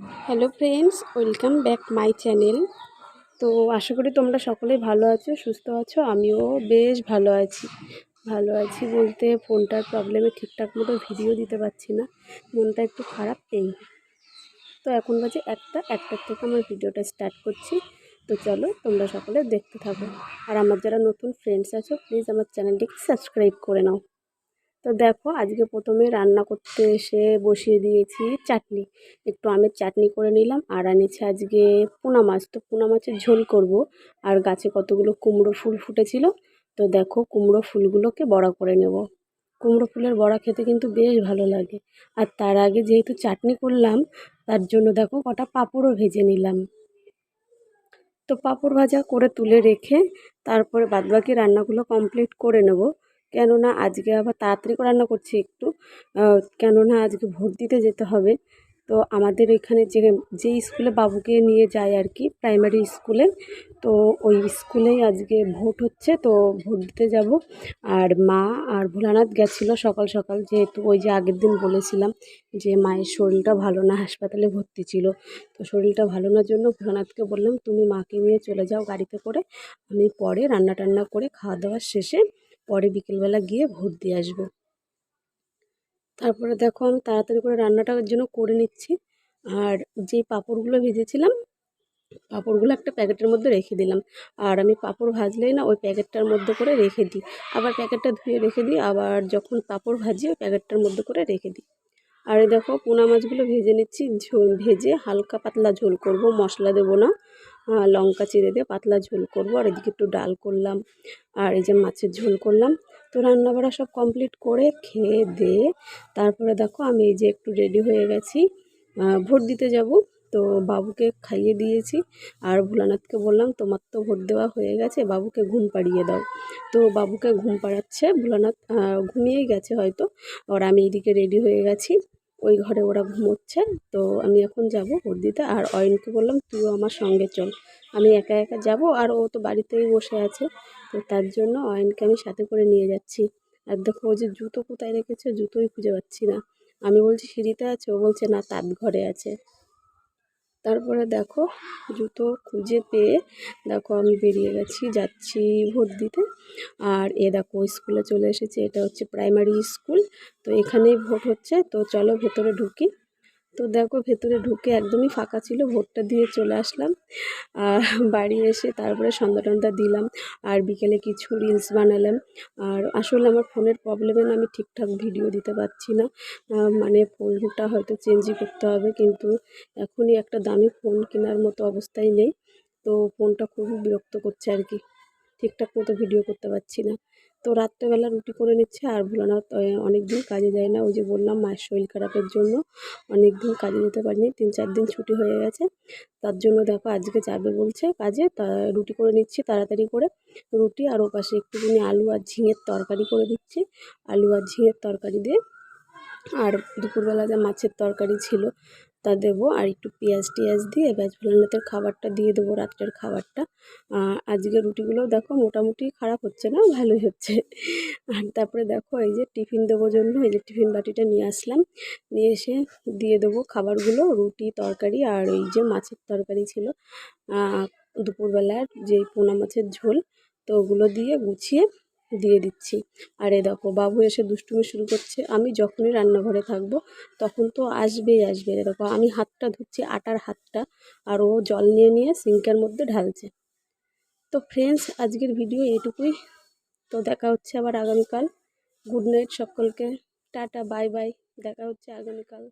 Hello friends, welcome back my channel. তো আশা করি তোমরা সকলেই ভালো আছো, সুস্থ আছো, আমিও বেশ ভালো আছি। ভালো আছি বলতে ফোনটার প্রবলেমে ঠিকঠাক মতো ভিডিও দিতে পারছি না, মনটা একটু খারাপ এই। তো এখন বাজে একটা, একটার থেকে আমার ভিডিওটা স্টার্ট করছি। তো চলো তোমরা সকলে দেখতে থাকো। আর আমার যারা নতুন ফ্রেন্ডস আছো প্লিজ আমার চ্যানেলটিকে সাবস্ক্রাইব করে নাও। তো দেখো, আজকে প্রথমে রান্না করতে এসে বসিয়ে দিয়েছি চাটনি। একটু আমের চাটনি করে নিলাম আর আনিছি আজকে পোনা মাছ। তো পোনা মাছের ঝোল করব আর গাছে কতগুলো কুমড়ো ফুল ফুটেছিল। তো দেখো, কুমড়ো ফুলগুলোকে বড়া করে নেব। কুমড়ো ফুলের বড়া খেতে কিন্তু বেশ ভালো লাগে। আর তার আগে যেহেতু চাটনি করলাম, তার জন্য দেখো কটা পাঁপড়ও ভেজে নিলাম। তো পাঁপড় ভাজা করে তুলে রেখে তারপরে বাদবাকি রান্নাগুলো কমপ্লিট করে নেব। কেননা আজকে আবার তাড়াতাড়ি করে রান্না করছি একটু। কেননা আজকে ভোট দিতে যেতে হবে। তো আমাদের এখানে যে যে স্কুলে বাবুকে নিয়ে যায় আর কি প্রাইমারি স্কুলে, তো ওই স্কুলেই আজকে ভোট হচ্ছে, তো ভোট দিতে যাব। আর মা আর ভোলানাথ গেছিল সকাল সকাল, যেহেতু ওই যে আগের দিন বলেছিলাম যে, মায়ের শরীরটা ভালো না, হাসপাতালে ভর্তি ছিল। তো শরীরটা ভালো না জন্য ভোলানাথকে বললাম, তুমি মাকে নিয়ে চলে যাও গাড়িতে করে, আমি পরে রান্না টান্না করে খাওয়া দাওয়ার শেষে পরে বিকেলবেলা গিয়ে ভোট দিয়ে আসব। তারপরে দেখো আমি তাড়াতাড়ি করে রান্নাটার জন্য করে নিচ্ছি। আর যেই পাঁপড়গুলো ভেজেছিলাম, পাঁপড়গুলো একটা প্যাকেটের মধ্যে রেখে দিলাম। আর আমি পাঁপড় ভাজলেই না ওই প্যাকেটটার মধ্যে করে রেখে দিই। আবার প্যাকেটটা ধুয়ে রেখে দিই, আবার যখন পাঁপড় ভাজি ওই প্যাকেটটার মধ্যে করে রেখে দিই। আর দেখো পোনা মাছগুলো ভেজে নিচ্ছি, ঝোল, ভেজে হালকা পাতলা ঝোল করব, মশলা দেবো না। লঙ্কা চিড়ে দিয়ে পাতলা ঝোল করব। আর এদিকে একটু ডাল করলাম। আর এই যে মাছের ঝোল করলাম। তো রান্না রান্নাবাড়া সব কমপ্লিট করে খেয়ে দিয়ে তারপরে দেখো আমি এই যে একটু রেডি হয়ে গেছি। ভোট দিতে যাব। তো বাবুকে খাইয়ে দিয়েছি। আর ভোলানাথকে বললাম, তোমার তো ভোট দেওয়া হয়ে গেছে, বাবুকে ঘুম পাড়িয়ে দাও। তো বাবুকে ঘুম পাড়াচ্ছে। ভোলানাথ ঘুমিয়েই গেছে হয়তো। আর আমি এইদিকে রেডি হয়ে গেছি। ওই ঘরে ওরা ঘুমোচ্ছে তো আমি এখন যাব ভোট দিতে আর অয়নকে বললাম, তুইও আমার সঙ্গে চল। আমি একা একা যাব আর ও তো বাড়িতেই বসে আছে। তো তার জন্য অয়নকে আমি সাথে করে নিয়ে যাচ্ছি। আর দেখো, ও যে জুতো কোথায় রেখেছে, জুতোই খুঁজে পাচ্ছি না। আমি বলছি, সিঁড়িতে আছে? ও বলছে, না, তাঁত ঘরে আছে। তারপরে দেখো জুতো খুঁজে পেয়ে দেখো আমি বেরিয়ে গেছি, যাচ্ছি ভোট দিতে। আর এ দেখো স্কুলে চলে এসেছে, এটা হচ্ছে প্রাইমারি স্কুল তো এখানেই ভোট হচ্ছে, তো চলো ভেতরে ঢুকি। তো দেখো ভেতরে ঢুকে একদমই ফাঁকা ছিল ভোটটা দিয়ে চলে আসলাম। আর বাড়ি এসে তারপরে সন্ধ্যা দিলাম আর বিকেলে কিছু রিলস বানালাম। আর আসলে আমার ফোনের প্রবলেমে না আমি ঠিকঠাক ভিডিও দিতে পারছি না। মানে ফোনটা হয়তো চেঞ্জই করতে হবে, কিন্তু এখনই একটা দামি ফোন কেনার মতো অবস্থায় নেই। তো ফোনটা খুবই বিরক্ত করছে আর কি। ঠিকঠাক মতো ভিডিও করতে পারছি না। তো রাত্রেবেলা রুটি করে নিচ্ছে আর ভোলানাথ অনেক দিন কাজে যায় না। ওই যে বললাম, মায়ের শরীর খারাপের জন্য অনেক দিন কাজে যেতে পারিনি। তিন চার দিন ছুটি হয়ে গেছে। তার জন্য দেখো আজকে যাবে বলছে কাজে, তা রুটি করে নিচ্ছি তাড়াতাড়ি করে। রুটি আর ও পাশে একটুখানি আলু আর ঝিঙের তরকারি করে দিচ্ছি। আলু আর ঝিঙের তরকারি দিয়ে। আর দুপুরবেলা যা মাছের তরকারি ছিল তা দেবো আর একটু পেঁয়াজ টিয়াজ দিয়ে ব্যাস ভোলানাথের খাবারটা দিয়ে দেবো রাত্রের খাবারটা। আজকে রুটিগুলো দেখো মোটামুটি খারাপ হচ্ছে না, ভালোই হচ্ছে। আর তারপরে দেখো এই যে টিফিন দেবো জন্য, এই যে টিফিন বাটিটা নিয়ে আসলাম। নিয়ে এসে দিয়ে দেবো খাবারগুলো, রুটি, তরকারি আর এই যে মাছের তরকারি ছিল। দুপুরবেলার যেই পোনা মাছের ঝোল, তো ওগুলো দিয়ে গুছিয়ে দিয়ে দিচ্ছি। আর এ দেখো, বাবু এসে দুষ্টুমি শুরু করছে। আমি যখনই রান্নাঘরে থাকব, তখন তো আসবেই আসবে এ দেখো, আমি হাতটা ধুচ্ছি, আটার হাতটা, আর ও জল নিয়ে নিয়ে সিঙ্কের মধ্যে ঢালছে। তো ফ্রেন্ডস আজকের ভিডিও এইটুকুই। তো দেখা হচ্ছে আবার আগামীকাল। গুড নাইট সকলকে। টাটা বাই বাই দেখা হচ্ছে আগামীকাল।